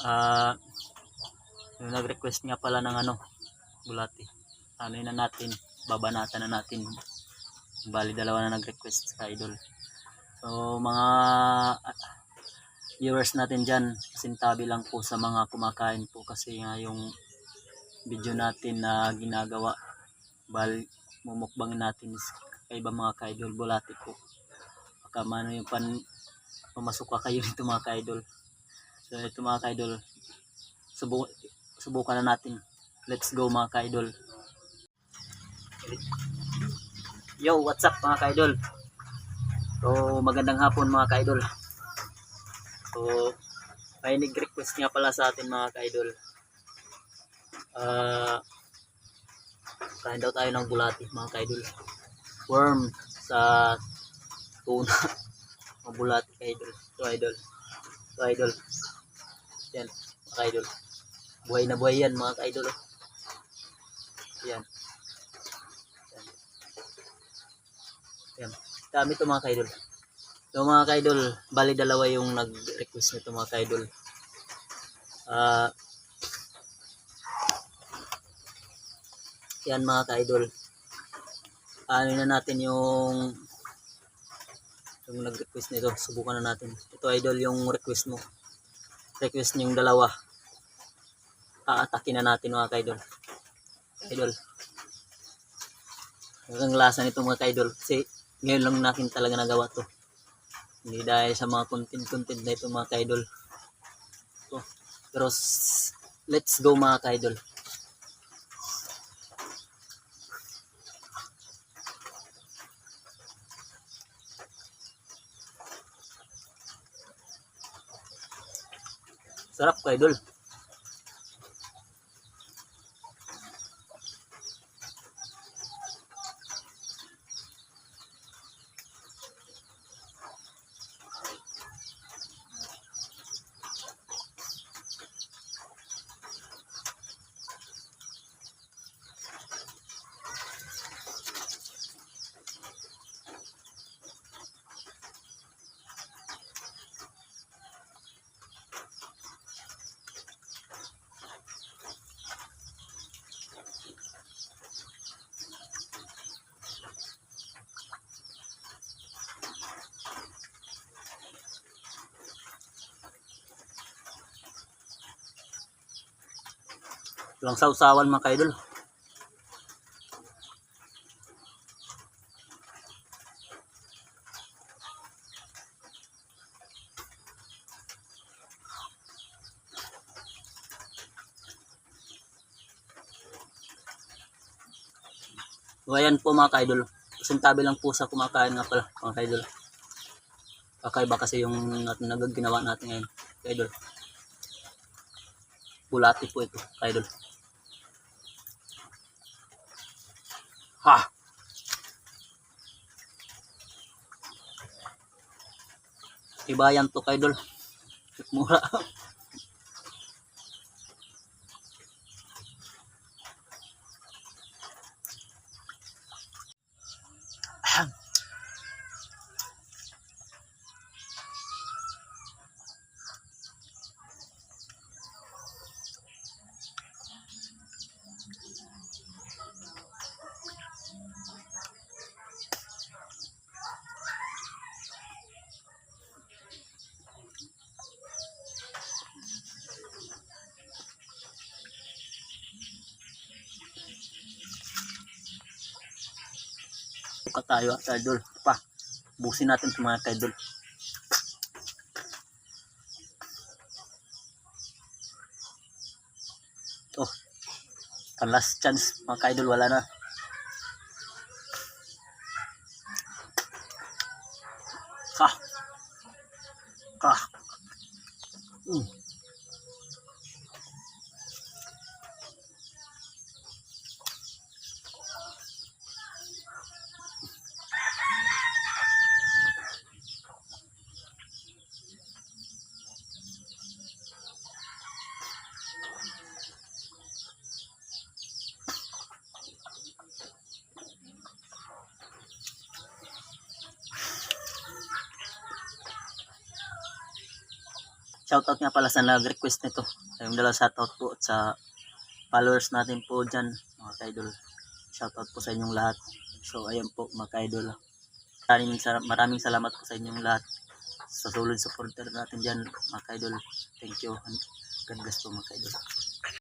Ah, yung nag-request nga pala ng ano, bulati. Ano na natin, babanatan na natin. Bali, dalawa na nag-request sa idol. So, mga ah, viewers natin dyan, sintabi lang po sa mga kumakain po kasi nga yung video natin na ginagawa, bali, mumukbangin natin kay iba mga ka-idol, bulati po. Baka mano yung pan, pamasuka kayo nito mga ka-idol. So, ito mga ka-idol, subu subukan na natin. Let's go mga ka-idol. Yo, what's up mga ka-idol? So, magandang hapon mga ka-idol. So, may nag-request nga pala sa atin mga ka-idol. Ah, kain daw tayo ng bulati mga ka-idol. Worm sa tuna. Mga bulati ka-idol. So, idol. So, idol. Yan, mga ka-idol. Buhay na buhay yan mga ka-idol. oh. Yan. Yan. Yan. Dami to mga ka-idol. So mga ka-idol, bali dalawa yung nag-request nito mga ka-idol. Ah yan mga ka-idol. Ano na natin yung yung nag-request nito. Subukan na natin. Ito idol yung request mo. Request niyo yung dalawa. Aatakin na natin mga ka-idol. Idol. Ang lasa nito mga ka-idol. Kasi ngayon lang natin talaga nagawa to. Hindi dahil sa mga content-content na ito mga ka-idol. Pero let's go mga ka-idol. Sarap ka-idol. Walang sausawan mga ka-idol. So ayan po mga ka-idol. Sintabi lang po sa kumakain nga pala mga ka-idol. Kakaiba kasi yung natin nag ginawa natin ngayon. Ka-idol. Bulati po ito, ka-idol. Ha! Tibayan to kaidol. Mura. Buka tayo kaidol. Pa. Busin natin sa mga kaidol. Oh. Ang last chance mga kaidol wala na. Ka. Ka. Mm. Shoutout nga pala sa nag-request nito. Yung dalawa shoutout po sa followers natin po dyan, mga ka-idol. Shoutout po sa inyong lahat. So, ayan po, mga ka-idol. Maraming, maraming salamat po sa inyong lahat. Sa solid supporter natin dyan, mga ka-idol. Thank you. God bless po, mga ka-idol.